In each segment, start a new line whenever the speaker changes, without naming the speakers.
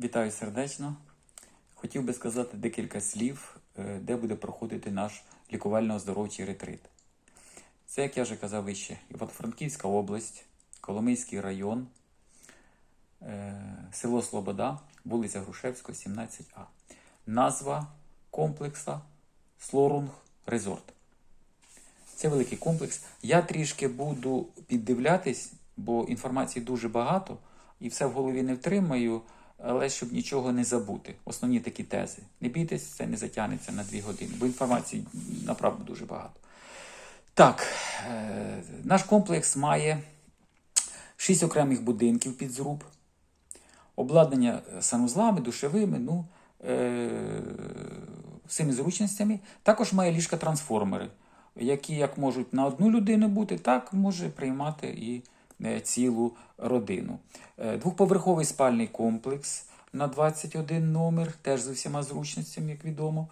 Вітаю сердечно. Хотів би сказати декілька слів, е, де буде проходити наш лікувально-оздоровчий ретрит. Це, як я вже казав вище, Івано-Франківська область, Коломийський район, е, село Слобода, вулиця Грушевського, 17А. Назва комплекса Слорунг Резорт. Це великий комплекс. Я трішки буду піддивлятись, бо інформації дуже багато і все в голові не втримаю, але щоб нічого не забути. Основні такі тези. Не бійтесь, це не затягнеться на дві години, бо інформації направду дуже багато. Так, е, наш комплекс має шість окремих будинків під зруб, обладнання санузлами, душевими, ну, е, всіми зручностями. Також має ліжка-трансформери, які як можуть на одну людину бути, так може приймати і е, цілу родину. Е, Двохповерховий спальний комплекс на 21 номер, теж з усіма зручностями, як відомо.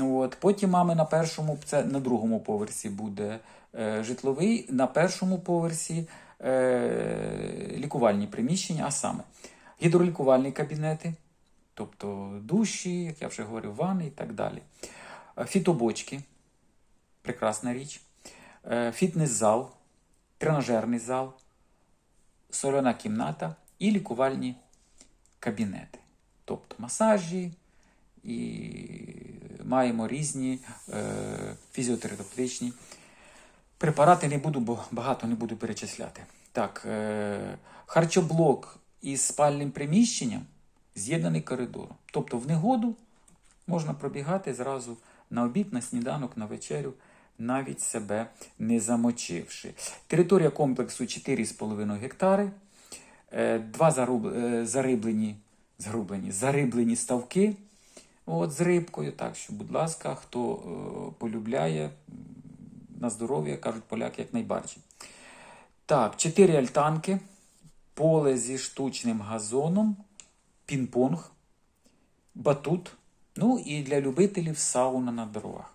От. Потім мами на першому, це на другому поверсі буде е, житловий, на першому поверсі е, лікувальні приміщення, а саме гідролікувальні кабінети, тобто душі, як я вже говорив, ванни і так далі. Е, Фітобочки, прекрасна річ. Е, Фітнес-зал, тренажерний зал, соляна кімната і лікувальні кабінети. Тобто масажі і маємо різні е, фізіотерапевтичні препарати. Не буду, бо багато не буду перечисляти. Так, е, харчоблок із спальним приміщенням з'єднаний коридором. Тобто в негоду можна пробігати зразу на обід, на сніданок, на вечерю, навіть себе не замочивши. Територія комплексу 4,5 гектари, е, два е, зариблені, зариблені ставки от, з рибкою. Так що, будь ласка, хто е, полюбляє, на здоров'я, кажуть поляки, як найбарчі. Так, чотири альтанки, поле зі штучним газоном, пінг-понг, батут. Ну і для любителів сауна на дорогах.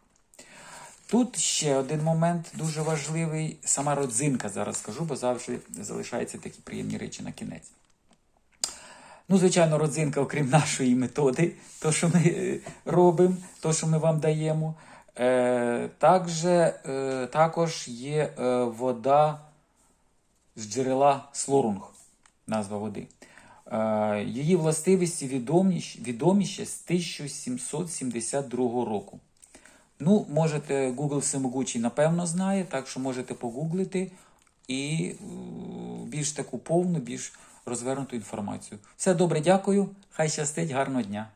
Тут ще один момент дуже важливий. Сама родзинка зараз скажу, бо завжди залишаються такі приємні речі на кінець. Ну, звичайно, родзинка, окрім нашої методи, то, що ми е, робимо, то, що ми вам даємо. Е, також, е, також є е, вода з джерела Слорунг, назва води. Е, її властивості відомі, відомі ще з 1772 року. Ну, можете, Google всемогучий, напевно, знає, так що можете погуглити і е, більш таку повну, більш розвернуту інформацію. Все добре, дякую. Хай щастить, гарного дня.